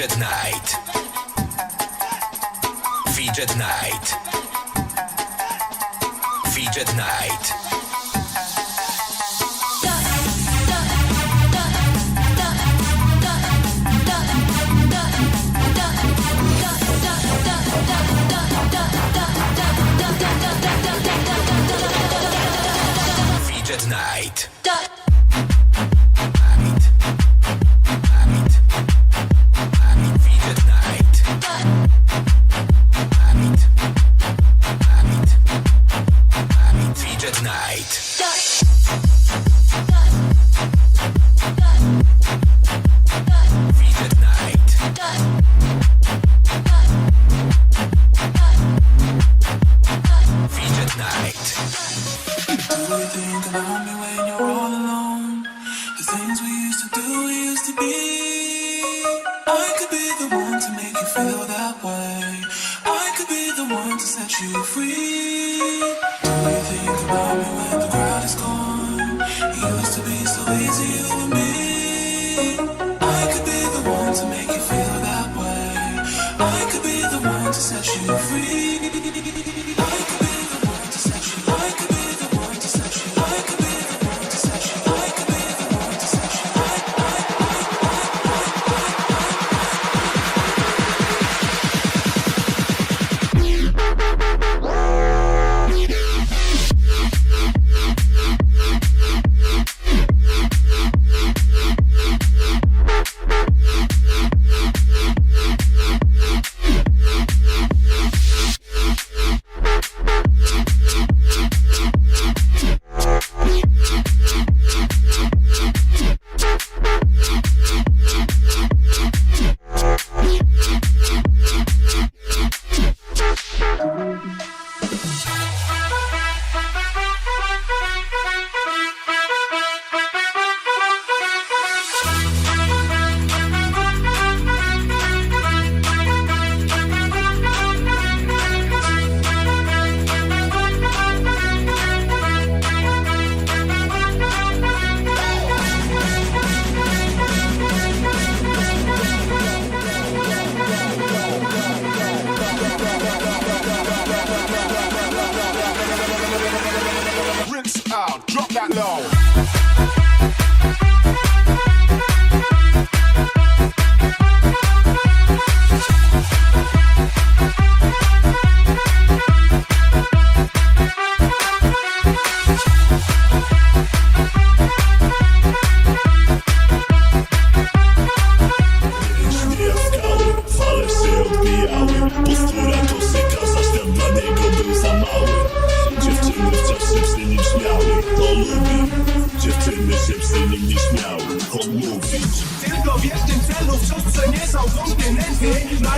Fidget Night. Fidget Night. Fidget Night. Fidget Night. easy you me. I could be the one to make you feel.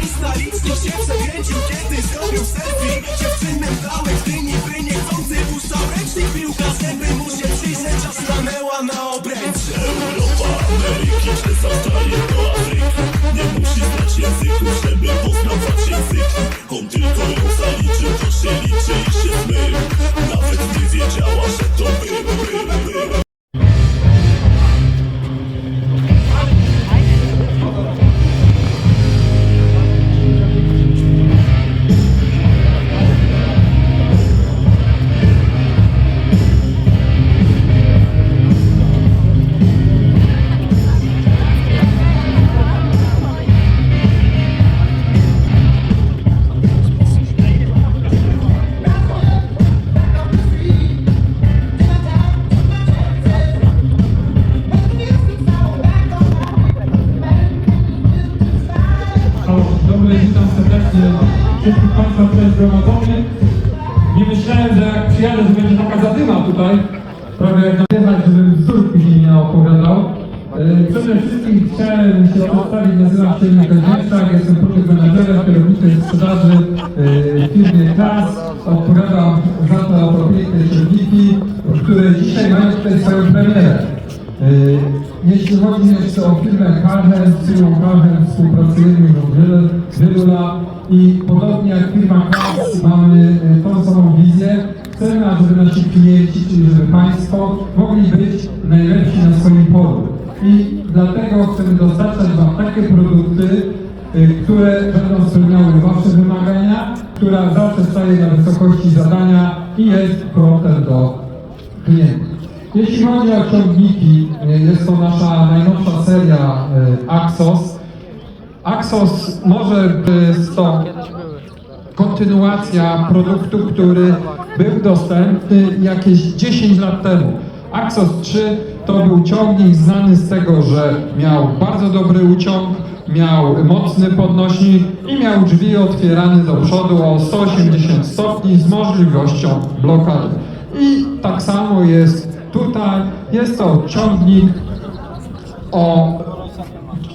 Zaista Licki się przekręcił kiedy zrobił menedżerem, muszę się przedstawić, nazywam się Michał Dziewczak, jestem produkt menedżerem, kierownikiem sprzedaży e, w firmie KAS. Odpowiadam za to propiety silniki, które dzisiaj mają tutaj swoją premierę. E, jeśli chodzi jeszcze o firmę Carhen, z firmą Carhen współpracujemy już od wielu, wielu lat i podobnie jak firma KAS mamy e, tą samą wizję. Chcemy, aby nasi klienci, czyli żeby Państwo, mogli być najlepsi na swoim polu i dlatego chcemy dostarczać Wam takie produkty, y, które będą spełniały Wasze wymagania, która zawsze staje na wysokości zadania i jest frontem do klientów. Jeśli chodzi o ciągniki, y, jest to nasza najnowsza seria y, Axos. Axos może jest to kontynuacja produktu, który był dostępny jakieś 10 lat temu. Axos 3 to był ciągnik znany z tego, że miał bardzo dobry uciąg, miał mocny podnośnik i miał drzwi otwierane do przodu o 180 stopni z możliwością blokady. I tak samo jest tutaj. Jest to ciągnik o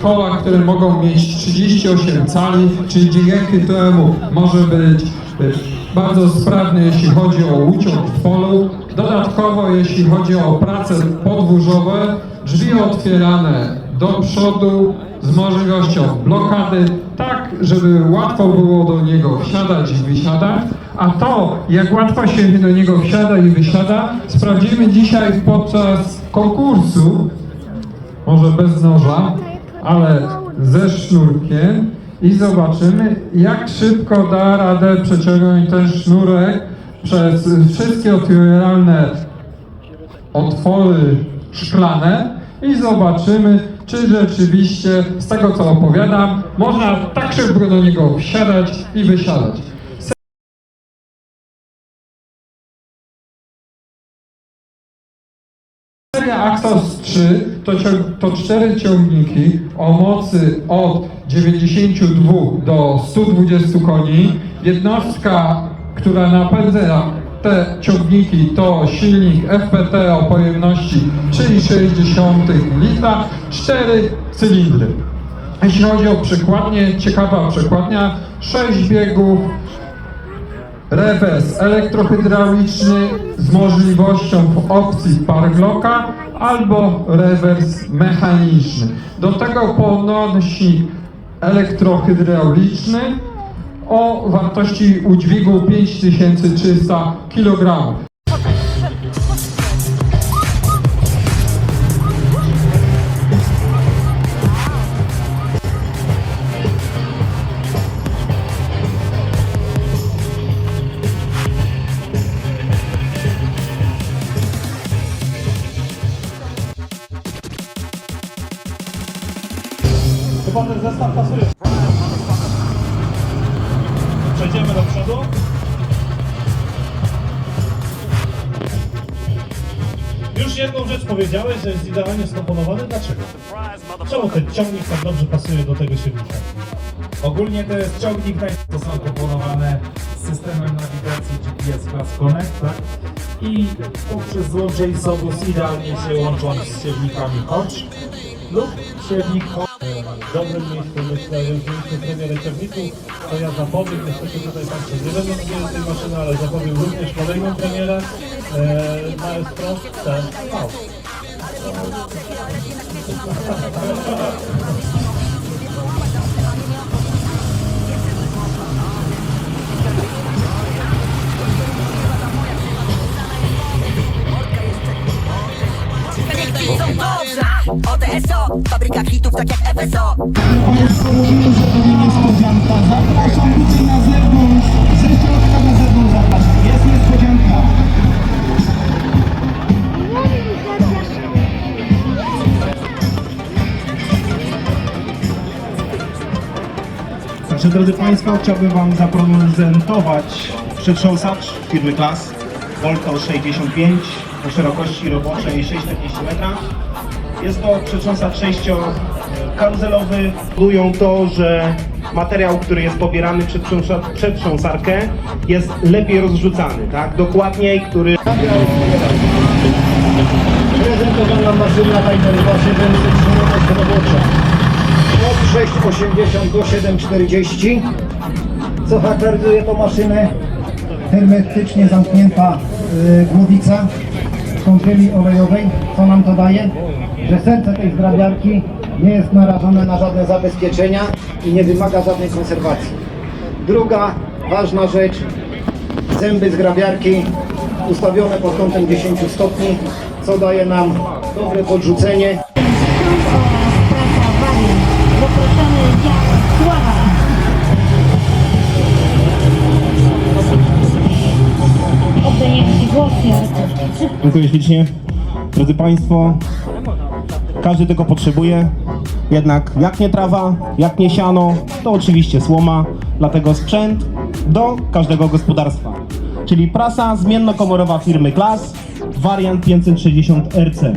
koła, które mogą mieć 38 cali, czyli dzięki temu może być y, bardzo sprawny, jeśli chodzi o uciąg w polu. Dodatkowo, jeśli chodzi o prace podwórzowe, drzwi otwierane do przodu z możliwością blokady, tak żeby łatwo było do niego wsiadać i wysiadać. A to, jak łatwo się do niego wsiada i wysiada, sprawdzimy dzisiaj podczas konkursu, może bez noża, ale ze sznurkiem i zobaczymy, jak szybko da radę przeciągnąć ten sznurek przez wszystkie otwieralne otwory szklane i zobaczymy, czy rzeczywiście z tego co opowiadam, można tak szybko do niego wsiadać i wysiadać. Seria Axos 3 to, to ciągniki o mocy od 92 do 120 koni. Jednostka, która napędza te ciągniki to silnik FPT o pojemności 3,6 litra, cztery cylindry. Jeśli chodzi o przekładnię, ciekawa przekładnia, 6 biegów, rewers elektrohydrauliczny z możliwością w opcji parglocka albo rewers mechaniczny. Do tego podnośnik elektrohydrauliczny o wartości udźwigu 5300 kg. Ten zestaw pasuje. Przejdziemy do przodu. Już jedną rzecz powiedziałeś, że jest idealnie skomponowany. Dlaczego? Czemu ten ciągnik tak dobrze pasuje do tego silnika? Ogólnie to jest ciągnik, to są komponowane systemem nawigacji GPS Class Connect, tak? I poprzez złącze ISOBUS idealnie się łączą z siewnikami Hodge lub siewnik Hodge. W dobrym miejscu myślę, że wzięliśmy premierę ciągników, to ja zapowiem, niestety tutaj Państwo nie będą widzieli tej maszyny, ale zapowiem również kolejną premierę e, na S-Pro na zewnątrz zapraszam. Jest niespodzianka. Także drodzy Państwo, chciałbym Wam zaprezentować przetrząsacz firmy Klas Volto 65 o szerokości roboczej 6,40 metra. Jest to przetrząsacz sześciokaruzelowy. Powodują to, że materiał, który jest pobierany przed, przed trząsarkę jest lepiej rozrzucany, tak? Dokładniej, który... Prezentowana maszyna Heidelberg 700 szerokość robocza od 6,80 do 7,40 co charakteryzuje tą maszynę hermetycznie zamknięta y, głowica kąpieli olejowej co nam to daje? że serce tej zgrabiarki nie jest narażone na żadne zabezpieczenia i nie wymaga żadnej konserwacji druga ważna rzecz zęby zgrabiarki ustawione pod kątem 10 stopni, co daje nam dobre podrzucenie. Zapraszamy Dziękuję ślicznie. Drodzy Państwo, każdy tego potrzebuje. Jednak jak nie trawa, jak nie siano, to oczywiście słoma. Dlatego sprzęt do każdego gospodarstwa. Czyli prasa zmiennokomorowa firmy Klas, wariant 560 RC.